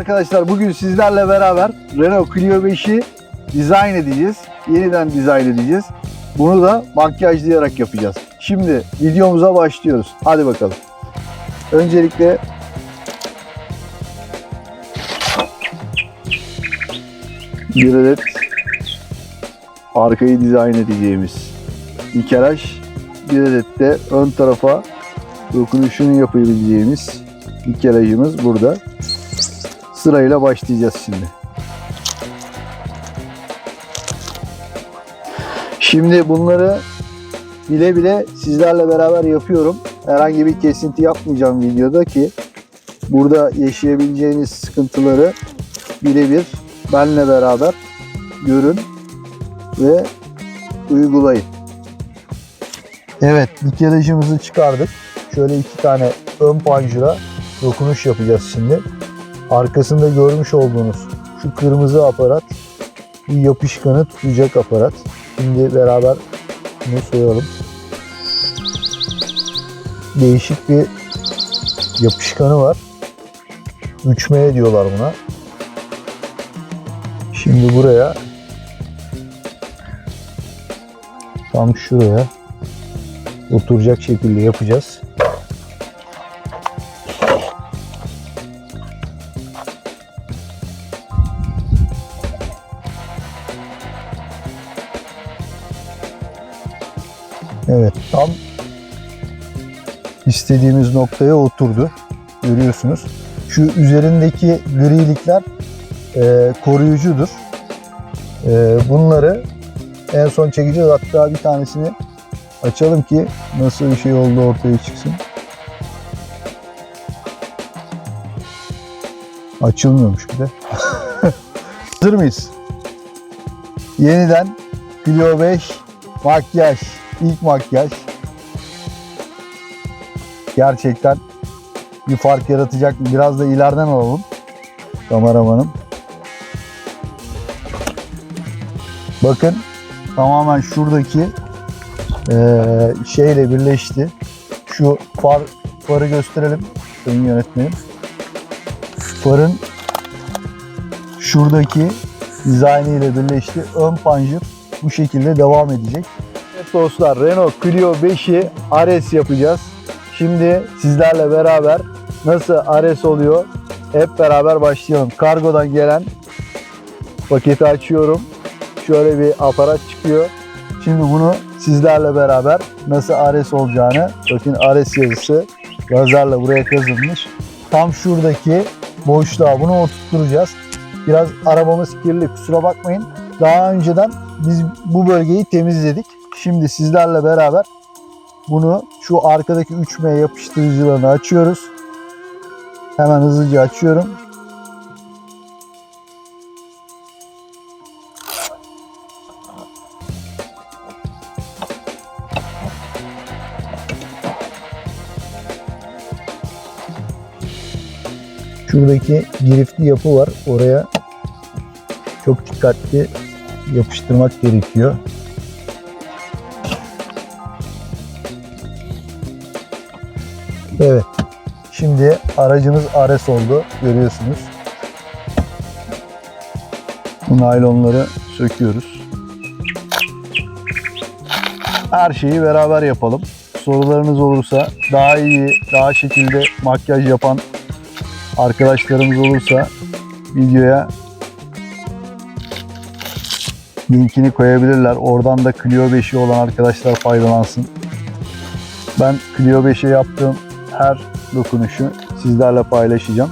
arkadaşlar bugün sizlerle beraber Renault Clio 5'i dizayn edeceğiz. Yeniden dizayn edeceğiz. Bunu da makyajlayarak yapacağız. Şimdi videomuza başlıyoruz. Hadi bakalım. Öncelikle bir adet arkayı dizayn edeceğimiz nikelaj bir adet de ön tarafa dokunuşunu yapabileceğimiz nikelajımız burada. Sırayla başlayacağız şimdi. Şimdi bunları bile bile sizlerle beraber yapıyorum. Herhangi bir kesinti yapmayacağım videoda ki burada yaşayabileceğiniz sıkıntıları birebir benle beraber görün ve uygulayın. Evet, nikelajımızı çıkardık. Şöyle iki tane ön panjura dokunuş yapacağız şimdi. Arkasında görmüş olduğunuz şu kırmızı aparat bu yapışkanı tutacak aparat. Şimdi beraber bunu soyalım. Değişik bir yapışkanı var. 3M diyorlar buna. Şimdi buraya tam şuraya oturacak şekilde yapacağız. Tam istediğimiz noktaya oturdu. Görüyorsunuz. Şu üzerindeki grilikler e, koruyucudur. E, bunları en son çekeceğiz. Hatta bir tanesini açalım ki nasıl bir şey oldu ortaya çıksın. Açılmıyormuş bir de. Hazır mıyız? Yeniden Clio 5 makyaj. ilk makyaj. Gerçekten bir fark yaratacak. Biraz da ileriden alalım. Kameramanım. Bakın tamamen şuradaki eee, şeyle birleşti. Şu far farı gösterelim sayın yönetmenim. Farın şuradaki dizaynı ile birleşti. Ön panjur bu şekilde devam edecek. Evet dostlar Renault Clio 5'i Ares yapacağız. Şimdi sizlerle beraber nasıl Ares oluyor hep beraber başlayalım. Kargodan gelen paketi açıyorum. Şöyle bir aparat çıkıyor. Şimdi bunu sizlerle beraber nasıl Ares olacağını bakın Ares yazısı lazerle buraya kazınmış. Tam şuradaki boşluğa bunu oturtturacağız. Biraz arabamız kirli kusura bakmayın. Daha önceden biz bu bölgeyi temizledik. Şimdi sizlerle beraber bunu şu arkadaki 3M yapıştırıcılarını açıyoruz. Hemen hızlıca açıyorum. Şuradaki girifli yapı var. Oraya çok dikkatli yapıştırmak gerekiyor. Evet. Şimdi aracımız Ares oldu. Görüyorsunuz. Bu naylonları söküyoruz. Her şeyi beraber yapalım. Sorularınız olursa daha iyi, daha şekilde makyaj yapan arkadaşlarımız olursa videoya linkini koyabilirler. Oradan da Clio 5'i olan arkadaşlar faydalansın. Ben Clio 5'e yaptığım her dokunuşu sizlerle paylaşacağım.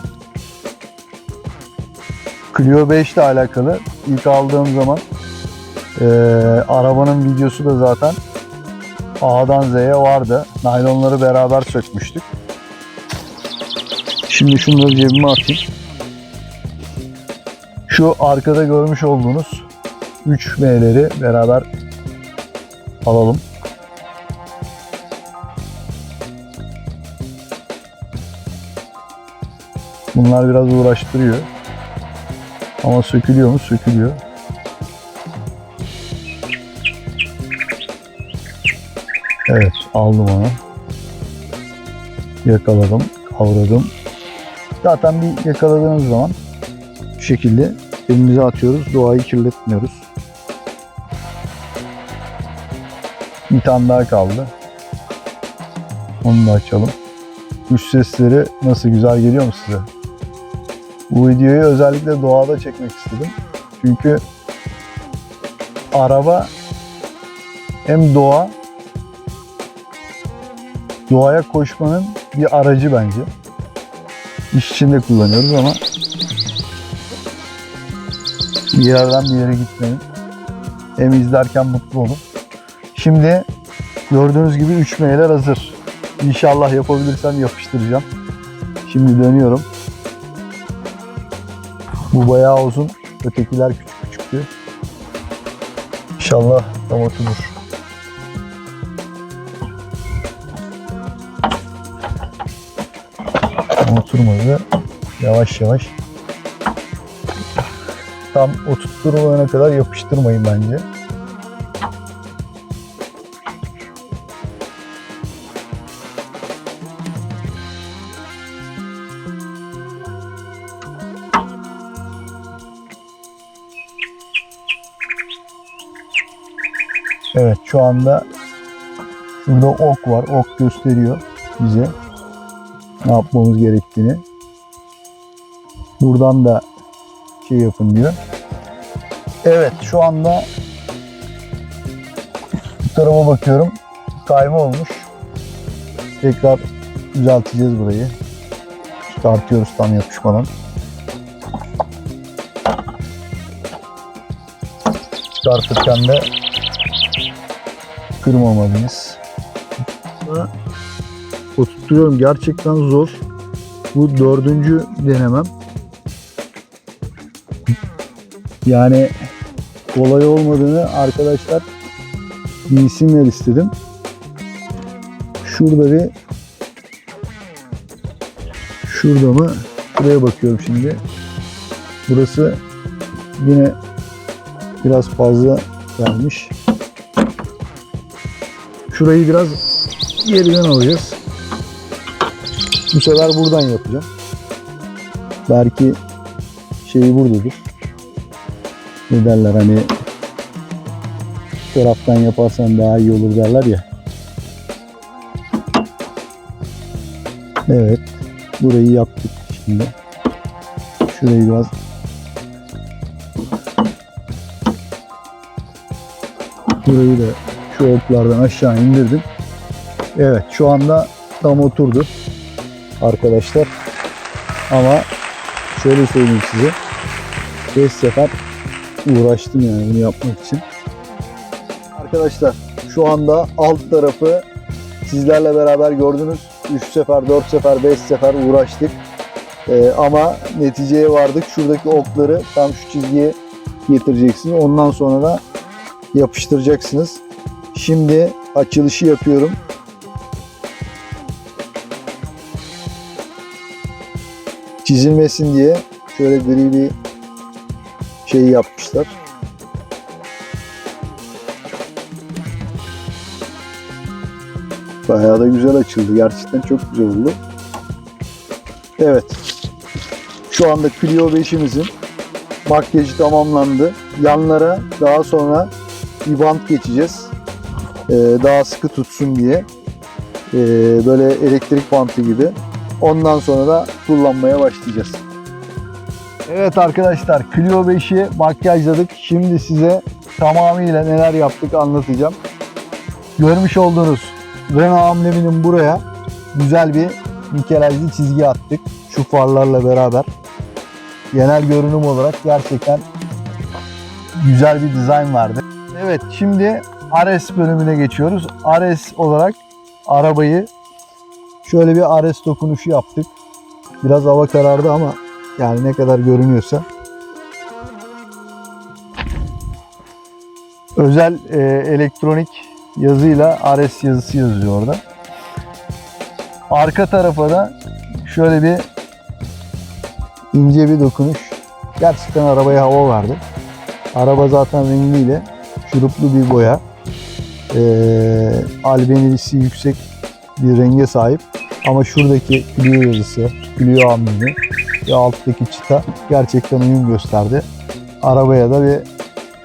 Clio 5 ile alakalı ilk aldığım zaman eee, arabanın videosu da zaten A'dan Z'ye vardı. Naylonları beraber sökmüştük. Şimdi şunları cebime atayım. Şu arkada görmüş olduğunuz 3 M'leri beraber alalım. Bunlar biraz uğraştırıyor. Ama sökülüyor mu? Sökülüyor. Evet, aldım onu. Yakaladım, kavradım. Zaten bir yakaladığınız zaman Bu şekilde elimize atıyoruz. Doğayı kirletmiyoruz. Bir tane daha kaldı. Onu da açalım. Kuş sesleri nasıl güzel geliyor mu size? Bu videoyu özellikle doğada çekmek istedim. Çünkü araba hem doğa doğaya koşmanın bir aracı bence. İş için de kullanıyoruz ama bir yerden bir yere gitmenin hem izlerken mutlu olun. Şimdi gördüğünüz gibi 3 meyler hazır. İnşallah yapabilirsem yapıştıracağım. Şimdi dönüyorum. Bu bayağı uzun. Ötekiler küçük küçüktü. İnşallah tam oturur. Oturmadı. Yavaş yavaş. Tam oturtturulana kadar yapıştırmayın bence. Evet şu anda şurada ok var. Ok gösteriyor bize ne yapmamız gerektiğini. Buradan da şey yapın diyor. Evet şu anda bu tarafa bakıyorum. Kayma olmuş. Tekrar düzelteceğiz burayı. Çıkartıyoruz tam yapışmadan. Çıkartırken de kırmamalıyız. Oturtuyorum gerçekten zor. Bu dördüncü denemem. Yani kolay olmadığını arkadaşlar bilsinler istedim. Şurada bir şurada mı? Şuraya bakıyorum şimdi. Burası yine biraz fazla gelmiş. Şurayı biraz geriden alacağız. Bu sefer buradan yapacağım. Belki şeyi buradadır. Ne derler hani taraftan yaparsan daha iyi olur derler ya. Evet. Burayı yaptık şimdi. Şurayı biraz Burayı da şu oklardan aşağı indirdim. Evet şu anda tam oturdu arkadaşlar. Ama şöyle söyleyeyim size. 5 sefer uğraştım yani bunu yapmak için. Arkadaşlar şu anda alt tarafı sizlerle beraber gördünüz. 3 sefer, 4 sefer, 5 sefer uğraştık. Ee, ama neticeye vardık. Şuradaki okları tam şu çizgiye getireceksiniz. Ondan sonra da yapıştıracaksınız. Şimdi açılışı yapıyorum. Çizilmesin diye şöyle gri bir şey yapmışlar. Bayağı da güzel açıldı. Gerçekten çok güzel oldu. Evet. Şu anda Clio 5'imizin makyajı tamamlandı. Yanlara daha sonra bir bant geçeceğiz. Ee, daha sıkı tutsun diye. Ee, böyle elektrik bantı gibi. Ondan sonra da kullanmaya başlayacağız. Evet arkadaşlar Clio 5'i makyajladık. Şimdi size tamamıyla neler yaptık anlatacağım. Görmüş olduğunuz Renault ambleminin buraya güzel bir nikelajlı çizgi attık. Şu farlarla beraber. Genel görünüm olarak gerçekten güzel bir dizayn vardı. Evet şimdi Ares bölümüne geçiyoruz. Ares olarak arabayı şöyle bir Ares dokunuşu yaptık. Biraz hava karardı ama yani ne kadar görünüyorsa. Özel e, elektronik yazıyla Ares yazısı yazıyor orada. Arka tarafa da şöyle bir ince bir dokunuş. Gerçekten arabaya hava verdi. Araba zaten rengliyle şuruplu bir boya. Ee, albenilisi yüksek bir renge sahip. Ama şuradaki Clio yazısı, Clio amblemi ve alttaki çıta gerçekten uyum gösterdi. Arabaya da bir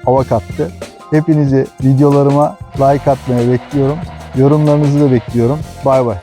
hava kattı. Hepinizi videolarıma like atmaya bekliyorum. Yorumlarınızı da bekliyorum. Bay bay.